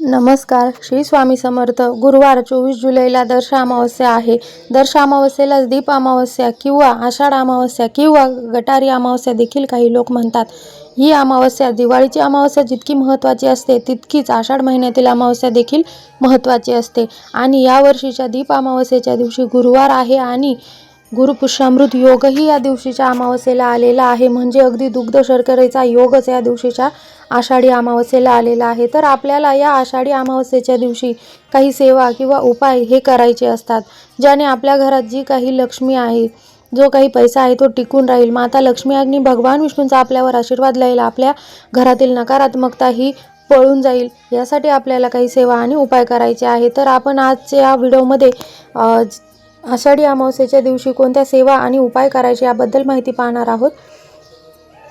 नमस्कार. श्री स्वामी समर्थ. गुरुवार चोवीस जुलैला दर्श अमावस्या आहे. दर्श अमावस्येलाच दीप अमावस्या किंवा आषाढ अमावस्या किंवा गटारी अमावस्या देखील काही लोक म्हणतात. ही अमावस्या दिवाळीची अमावस्या जितकी महत्त्वाची असते तितकीच आषाढ महिन्यातील अमावस्या देखील महत्त्वाची असते. आणि यावर्षीच्या दीप अमावस्येच्या दिवशी गुरुवार आहे आणि गुरुपुष्यामृत योगही या दिवशीच्या अमावस्येला आलेला आहे. म्हणजे अगदी दुग्ध शर्करेचा योगच या दिवशीच्या आषाढी अमावस्येला आलेला आहे. तर आपल्याला या आषाढी अमावस्येच्या दिवशी काही सेवा किंवा उपाय हे करायचे असतात. ज्याने आपल्या घरात जी काही लक्ष्मी आहे जो काही पैसा आहे तो टिकून राहील. माता लक्ष्मी अग्नी भगवान विष्णूंचा आपल्यावर आशीर्वाद राहील आपल्या घरातील नकारात्मकता ही पळून जाईल. यासाठी आपल्याला काही सेवा आणि उपाय करायचे आहे तर आपण आजच्या या व्हिडिओमध्ये आषाढी अमावस्येच्या दिवशी कोणत्या सेवा आणि उपाय करायचे याबद्दल माहिती पाहणार आहोत.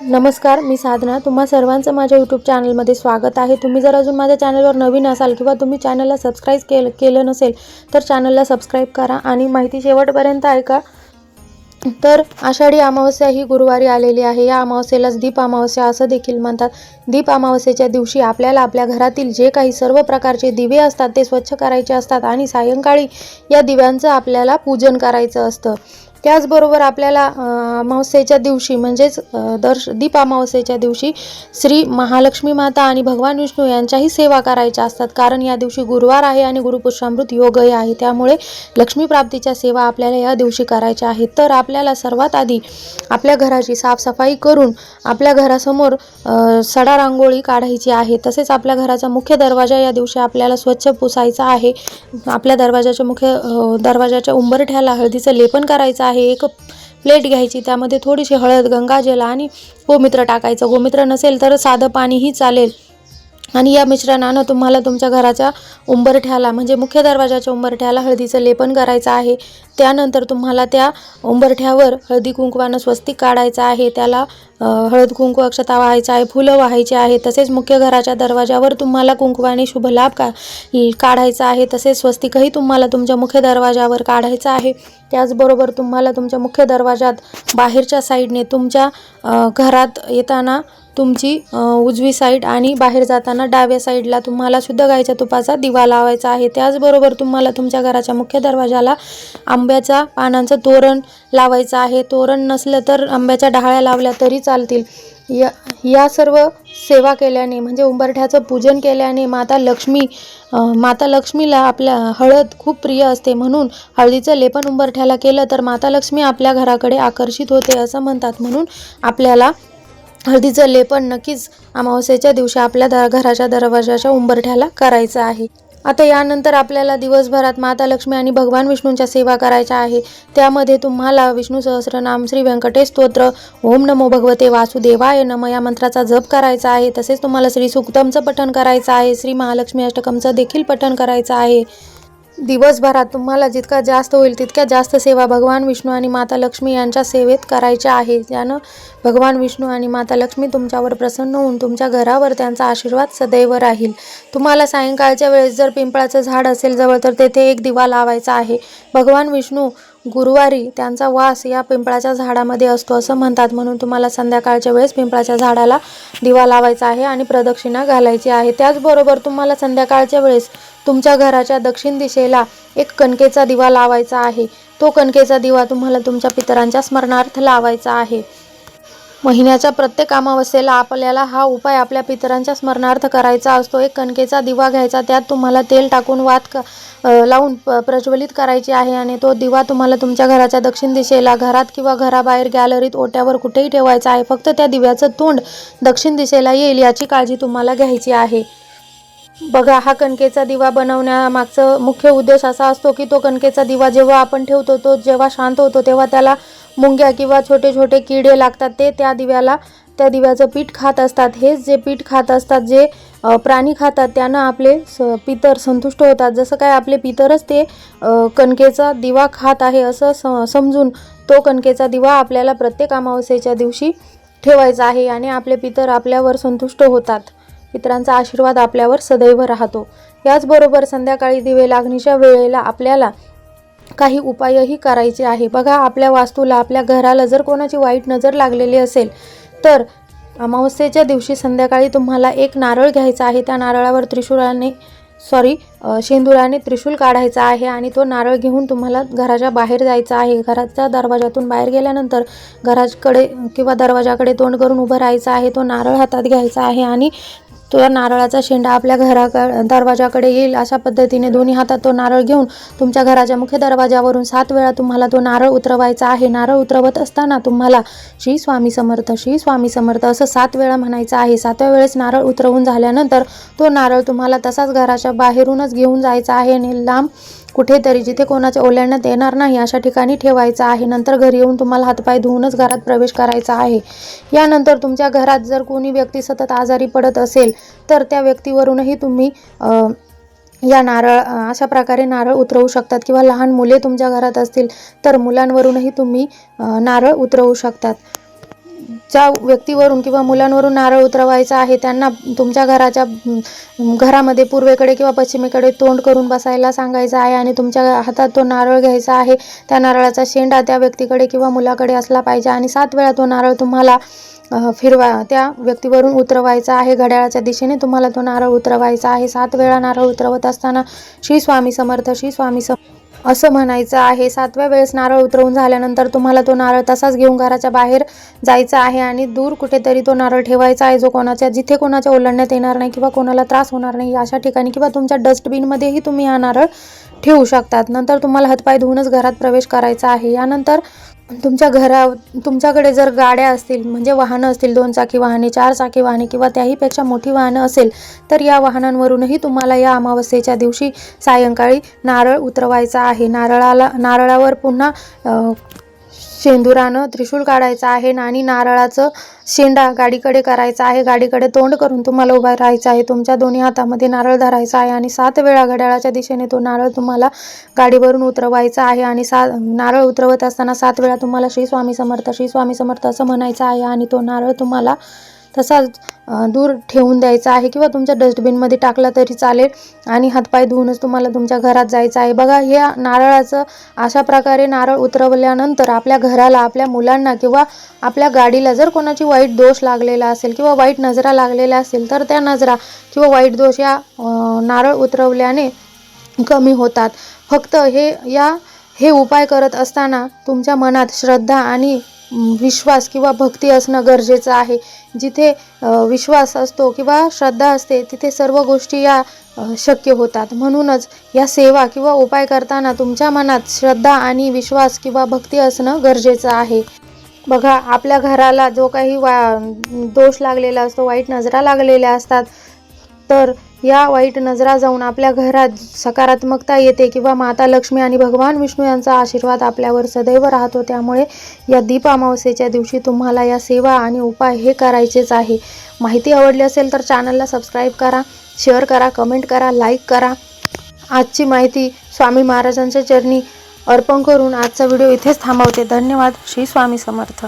नमस्कार मी साधना. तुम्हा सर्वांचं माझ्या यूट्यूब चॅनलमध्ये स्वागत आहे. तुम्ही जर अजून माझ्या चॅनलवर नवीन असाल किंवा तुम्ही चॅनलला सबस्क्राईब केलं केलं नसेल तर चॅनलला सबस्क्राईब करा आणि माहिती शेवटपर्यंत ऐका. तर आषाढी अमावस्या ही गुरुवारी आलेली आहे. या अमावस्येलाच दीप अमावस्या असं देखील म्हणतात. दीप अमावस्येच्या दिवशी आपल्याला आपल्या घरातील जे काही सर्व प्रकारचे दिवे असतात ते स्वच्छ करायचे असतात आणि सायंकाळी या दिव्यांचं आपल्याला पूजन करायचं असतं. त्याचबरोबर आपल्याला अमावस्येच्या दिवशी म्हणजेच दर्श दीप अमावस्येच्या दिवशी श्री महालक्ष्मी माता आणि भगवान विष्णू यांच्याही सेवा करायच्या असतात. कारण या दिवशी गुरुवार आहे आणि गुरुपुष्पामृत योगही आहे. त्यामुळे लक्ष्मी प्राप्तीच्या सेवा आपल्याला या दिवशी करायच्या आहेत. तर आपल्याला सर्वात आधी आपल्या घराची साफसफाई करून आपल्या घरासमोर सडा रांगोळी काढायची आहे. तसेच आपल्या घराचा मुख्य दरवाजा या दिवशी आपल्याला स्वच्छ पुसायचा आहे. आपल्या दरवाजाच्या मुख्य दरवाजाच्या उंबरठ्याला हळदीचं लेपन करायचं आहे. एक प्लेट घ्यायची त्यामध्ये थोडीशी हळद गंगाजल आणि गोमित्र टाकायचं. गोमित्र नसेल तर साधं पाणीही चालेल. आणि या मिश्रणानं तुम्हाला तुमच्या घराच्या उंबरठ्याला म्हणजे मुख्य दरवाजाच्या उंबरठ्याला हळदीचं लेपन करायचं आहे. त्यानंतर तुम्हाला त्या उंबरठ्यावर हळदी कुंकवानं स्वस्तिक काढायचं आहे. त्याला हळद कुंकू अक्षता व्हायचं आहे फुलं व्हायची आहे. तसेच मुख्य घराच्या दरवाजावर तुम्हाला कुंकवाने शुभ लाभ का काढायचा आहे. तसेच स्वस्तिकही तुम्हाला तुमच्या मुख्य दरवाजावर काढायचं आहे. त्याचबरोबर तुम्हाला तुमच्या मुख्य दरवाजात बाहेरच्या साईडने तुमच्या घरात येताना तुमची उजवी साईड आणि बाहेर जाताना डाव्या साईडला तुम्हाला शुद्ध गाईच्या तुपाचा दिवा लावायचा आहे. त्याचबरोबर तुम्हाला तुमच्या घराच्या मुख्य दरवाजाला आंब्याच्या पानांचं तोरण लावायचं आहे. तोरण नसलं तर आंब्याच्या डहाळ्या लावल्या तरी चालतील. या या सर्व सेवा केल्याने म्हणजे उंबरठ्याचं पूजन केल्याने माता लक्ष्मी माता लक्ष्मीला आपल्या हळद खूप प्रिय असते. म्हणून हळदीचं लेपन उंबरठ्याला केलं तर माता लक्ष्मी आपल्या घराकडे आकर्षित होते असं म्हणतात. म्हणून आपल्याला हळदीचं लेपन नक्कीच अमावस्येच्या दिवशी आपल्या दर घराच्या दरवाजाच्या उंबरठ्याला करायचं आहे. आता यानंतर आपल्याला दिवसभरात माता लक्ष्मी आणि भगवान विष्णूंच्या सेवा करायच्या आहे. त्यामध्ये तुम्हाला विष्णू सहस्रनाम श्री व्यंकटेश स्तोत्र ओम नमो भगवते वासुदेवाय नम या मंत्राचा जप करायचा आहे. तसेच तुम्हाला श्री सुक्तमचं पठण करायचं आहे. श्री महालक्ष्मी अष्टकमचं देखील पठण करायचं आहे. दिवसभरात तुम्हाला जितका जास्त होईल तितक्या जास्त सेवा भगवान विष्णू आणि माता लक्ष्मी यांच्या सेवेत करायच्या आहे. त्यानं भगवान विष्णू आणि माता लक्ष्मी तुमच्यावर प्रसन्न होऊन तुमच्या घरावर त्यांचा आशीर्वाद सदैव राहील. तुम्हाला सायंकाळच्या वेळेस जर पिंपळाचं झाड असेल जवळ तर तेथे एक दिवा लावायचा आहे. भगवान विष्णू गुरुवारी त्यांचा वास या पिंपळाच्या झाडामध्ये असतो असं म्हणतात. म्हणून तुम्हाला संध्याकाळच्या वेळेस पिंपळाच्या झाडाला दिवा लावायचा आहे आणि प्रदक्षिणा घालायची आहे. त्याचबरोबर तुम्हाला संध्याकाळच्या वेळेस तुमच्या घराच्या दक्षिण दिशेला एक कणकेचा दिवा लावायचा आहे. तो कणकेचा दिवा तुम्हाला तुमच्या पितरांच्या स्मरणार्थ लावायचा आहे. महिन्याच्या प्रत्येक अमावस्येला आपल्याला हा उपाय आपल्या पितरांच्या स्मरणार्थ करायचा असतो. एक कणकेचा दिवा घ्यायचा त्यात तुम्हाला तेल टाकून वात क लावून प प्रज्वलित करायची आहे आणि तो दिवा तुम्हाला तुमच्या घराच्या दक्षिण दिशेला घरात किंवा घराबाहेर गॅलरीत ओट्यावर कुठेही ठेवायचा आहे. फक्त त्या दिव्याचं तोंड दक्षिण दिशेला येईल याची काळजी तुम्हाला घ्यायची आहे. बघा हा कणकेचा दिवा बनवण्यामागचं मुख्य उद्देश असा असतो की तो कणकेचा दिवा जेव्हा आपण ठेवतो तो जेव्हा शांत होतो तेव्हा त्याला मुंग्या किंवा छोटे छोटे किडे लागतात ते त्या दिव्याला त्या दिव्याचं पीठ खात असतात. हेच जे पीठ खात असतात जे प्राणी खातात त्यांना आपले स पितर संतुष्ट होतात. जसं काय आपले पितरच ते कणकेचा दिवा खात आहे असं स समजून तो कणकेचा दिवा आपल्याला प्रत्येक अमावस्येच्या दिवशी ठेवायचा आहे आणि आपले पितर आपल्यावर संतुष्ट होतात. पितरांचा आशीर्वाद आपल्यावर सदैव राहतो. याचबरोबर संध्याकाळी दिवे लागणीच्या वेळेला आपल्याला काही उपायही करायचे आहे. बघा आपल्या वास्तूला आपल्या घराला जर कोणाची वाईट नजर लागलेली असेल तर अमावस्येच्या दिवशी संध्याकाळी तुम्हाला एक नारळ घ्यायचा आहे. त्या नारळावर त्रिशुराने सॉरी शेंदुराने त्रिशूल काढायचा आहे आणि तो नारळ घेऊन तुम्हाला घराच्या बाहेर जायचा आहे. घराच्या दरवाजातून बाहेर गेल्यानंतर घराकडे किंवा दरवाजाकडे तोंड करून उभं राहायचं आहे. तो नारळ हातात घ्यायचा आहे आणि तो नारळाचा शेंडा आपल्या घराकडे दरवाजाकडे येईल अशा पद्धतीने दोन्ही हातात तो नारळ घेऊन तुमच्या घराच्या मुख्य दरवाजावरून सात वेळा तुम्हाला तो नारळ उतरवायचा आहे. नारळ उतरवत असताना तुम्हाला श्री स्वामी समर्थ श्री स्वामी समर्थ असं सात वेळा म्हणायचं आहे. सातव्या वेळेस नारळ उतरवून झाल्यानंतर तो नारळ तुम्हाला तसाच घराच्या बाहेरूनच घेऊन जायचा आहे आणि लांब कुठेतरी जिथे कोणाच्या ओलांडण्यात येणार नाही अशा ठिकाणी ठेवायचा आहे. नंतर घरी येऊन तुम्हाला हातपाय धुवूनच घरात प्रवेश करायचा आहे. यानंतर तुमच्या घरात जर कोणी व्यक्ती सतत आजारी पडत असेल तर त्या व्यक्तीवरूनही तुम्ही या नारळ अशा प्रकारे नारळ उतरवू शकतात किंवा लहान मुले तुमच्या घरात असतील तर मुलांवरूनही तुम्ही नारळ उतरवू शकतात. ज्या व्यक्तीवरून किंवा मुलांवरून नारळ उतरवायचा आहे त्यांना तुमच्या घराच्या घरामध्ये पूर्वेकडे किंवा पश्चिमेकडे तोंड करून बसायला सांगायचं आहे आणि तुमच्या हातात तो नारळ घ्यायचा आहे त्या नारळाचा शेंडा त्या व्यक्तीकडे किंवा मुलाकडे असला पाहिजे आणि सात वेळा तो नारळ तुम्हाला फिरवा त्या व्यक्तीवरून उतरवायचा आहे घड्याळाच्या दिशेने तुम्हाला तो नारळ उतरवायचा आहे. सात वेळा नारळ उतरवत असताना श्री स्वामी समर्थ श्री स्वामी सम असं म्हणायचं आहे. सातव्या वेळेस नारळ उतरवून झाल्यानंतर तुम्हाला तो नारळ तसाच घेऊन घराच्या बाहेर जायचं आहे आणि दूर कुठेतरी तो नारळ ठेवायचा आहे जो कोणाच्या जिथे कोणाच्या ओलांडण्यात येणार नाही किंवा कोणाला त्रास होणार नाही अशा ठिकाणी किंवा तुमच्या डस्टबिनमध्येही तुम्ही हा नारळ ठेवू शकतात. नंतर तुम्हाला हातपाय धुवूनच घरात प्रवेश करायचा आहे. यानंतर तुमच्या घरा तुमच्याकडे जर गाड्या असतील म्हणजे वाहनं असतील दोन चाकी वाहने चार चाकी वाहने किंवा त्याहीपेक्षा मोठी वाहनं असेल तर या वाहनांवरूनही तुम्हाला या अमावस्येच्या दिवशी सायंकाळी नारळ उतरवायचा आहे. नारळाला नारळावर पुन्हा शेंदुरानं त्रिशूळ काढायचं आहे आणि नारळाचं शेंडा गाडीकडे करायचा आहे गाडीकडे तोंड करून तुम्हाला उभा राहायचं आहे तुमच्या दोन्ही हातामध्ये नारळ धरायचा आहे आणि सात वेळा घड्याळाच्या दिशेने तो नारळ तुम्हाला गाडीवरून उतरवायचा आहे आणि सा नारळ उतरवत असताना सात वेळा तुम्हाला श्री स्वामी समर्थ श्री स्वामी समर्थ असं म्हणायचं आहे आणि तो नारळ तुम्हाला तसाच दूर ठेवून द्यायचा आहे किंवा तुमच्या डस्टबिनमध्ये टाकला तरी चालेल आणि हातपाय धुवूनच तुम्हाला तुमच्या घरात जायचं आहे. बघा हे नारळाचं अशा प्रकारे नारळ उतरवल्यानंतर आपल्या घराला आपल्या मुलांना किंवा आपल्या गाडीला जर कोणाची वाईट दोष लागलेला असेल किंवा वाईट नजरा लागलेल्या असेल तर त्या नजरा किंवा वाईट दोष या नारळ उतरवल्याने कमी होतात. फक्त हे या हे उपाय करत असताना तुमच्या मनात श्रद्धा आणि विश्वास किंवा भक्ती असणं गरजेचं आहे. जिथे विश्वास असतो किंवा श्रद्धा असते तिथे सर्व गोष्टी या शक्य होतात. म्हणूनच या सेवा किंवा उपाय करताना तुमच्या मनात श्रद्धा आणि विश्वास किंवा भक्ती असणं गरजेचं आहे. बघा आपल्या घराला जो काही वा दोष लागलेला असतो वाईट नजरा लागलेल्या असतात तर या वाईट नजरा जाऊन आपल्या घरात सकारात्मकता येते किंवा माता लक्ष्मी आणि भगवान विष्णू यांचा आशीर्वाद आपल्यावर सदैव राहतो त्यामुळे या दीप अमावस्येच्या दिवशी तुम्हाला या सेवा आणि उपाय हे करायचेच आहे. माहिती आवडली असेल तर चॅनलला सबस्क्राईब करा शेअर करा कमेंट करा लाईक करा. आजची माहिती स्वामी महाराजांच्या चरणी अर्पण करून आजचा व्हिडिओ इथेच थांबवते. धन्यवाद. श्री स्वामी समर्थ.